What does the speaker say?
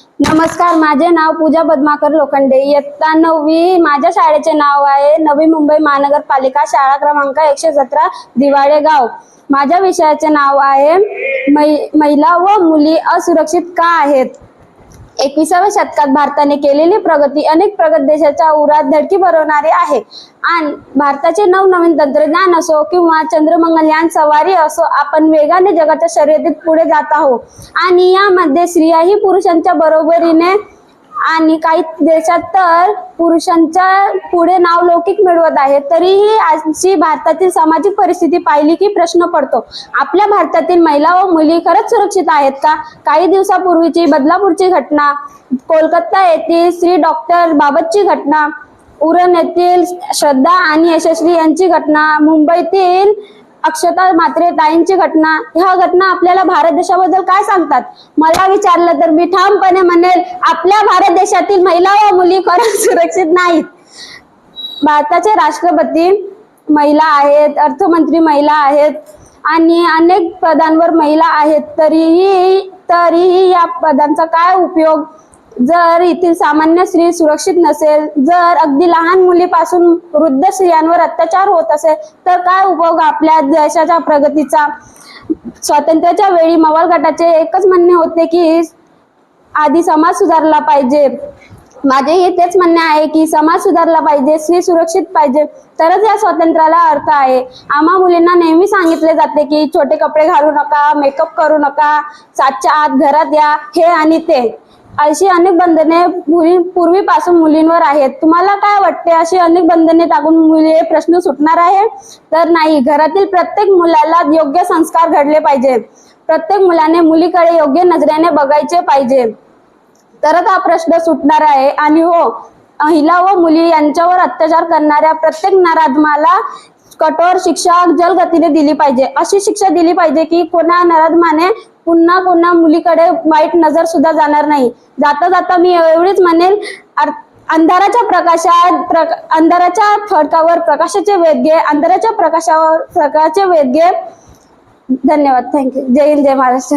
नमस्कार माझे नाव पूजा पद्माकर लोखंडे. इयत्ता नववी माझ्या शाळेचे नाव आहे नवी मुंबई महानगरपालिका शाळा क्रमांक एकशे सतरा दिवाळे गाव. माझ्या विषयाचे नाव आहे मै महिला व मुली असुरक्षित का आहेत? एकविसाव्या शतकात भारताने केलेली प्रगती अनेक प्रगत देशाच्या उरात धडकी भरवणारी आहे. आणि भारताचे नवनवीन तंत्रज्ञान असो किंवा चंद्रमंगलयान सवारी असो आपण वेगाने जगाच्या शर्यतीत पुढे जात आहोत. आणि यामध्ये स्त्रियाही पुरुषांच्या बरोबरीने आणि काही देशात तर पुरुषांच्या पुढे नाव लौकिक मिळवत आहेत तरीही आजची भारतातील सामाजिक परिस्थिती पाहिली की प्रश्न पडतो. आपल्या भारतातील महिला व मुली खरंच सुरक्षित आहेत का? काही दिवसापूर्वीची बदलापूरची घटना कोलकाता येथील श्री डॉक्टर बाबतची घटना उरण येथील श्रद्धा आणि यशस्वी यांची घटना मुंबईतील अक्षता मात्रे ताईंची घटना ह्या घटना आपल्याला भारत देशाबद्दल काय सांगतात? मला विचारलं तर मी ठामपणे म्हणेल आपल्या भारत देशातील महिला व मुली खरंच सुरक्षित नाहीत. भारताचे राष्ट्रपती महिला आहेत अर्थमंत्री महिला आहेत आणि अनेक पदांवर महिला आहेत तरीही तरीही या पदांचा काय उपयोग? जर येथील सामान्य स्त्री सुरक्षित नसेल जर अगदी लहान मुलीपासून वृद्ध स्त्रियांवर अत्याचार होत असेल तर काय उपयोग आपल्या देशाच्या प्रगतीचा? स्वातंत्र्याच्या वेळी मवाल गटाचे एकच म्हणणे होते की आधी समाज सुधारला पाहिजे. माझेही तेच म्हणणे आहे की समाज सुधारला पाहिजे स्त्री सुरक्षित पाहिजे. तरच या स्वातंत्र्याला अर्थ आहे. आम्हा मुलींना नेहमी सांगितले जाते की छोटे कपडे घालू नका मेकअप करू नका सातच्या आत घरात या हे आणि ते. अशी अनेक बंधने पूर्वीपासून मुलींवर आहेत. तुम्हाला काय वाटते अशी अनेक बंधने टाकून मुली हे प्रश्न सुटणार आहे? तर नाही. घरातील प्रत्येक मुलाला योग्य संस्कार घडले पाहिजे. प्रत्येक मुलाने मुलीकडे योग्य नजरेने बघायचे पाहिजे. तरच हा प्रश्न सुटणार आहे. आणि हो महिला व मुली यांच्यावर अत्याचार करणाऱ्या प्रत्येक नराधमाला कठोर शिक्षा जलगतीने दिली पाहिजे. अशी शिक्षा दिली पाहिजे की कोणा नराधमाने पुन्हा पुन्हा मुलीकडे वाईट नजर सुद्धा जाणार नाही. जाता जाता मी एवढीच म्हणेल अंधाराच्या प्रकाशात प्रका अंधाराच्या फडकावर प्रकाशाचे वेध घे अंधाराच्या प्रकाशावर प्रकाशाचे वेध घे. धन्यवाद. थँक्यू जय हिंद जय महाराष्ट्र.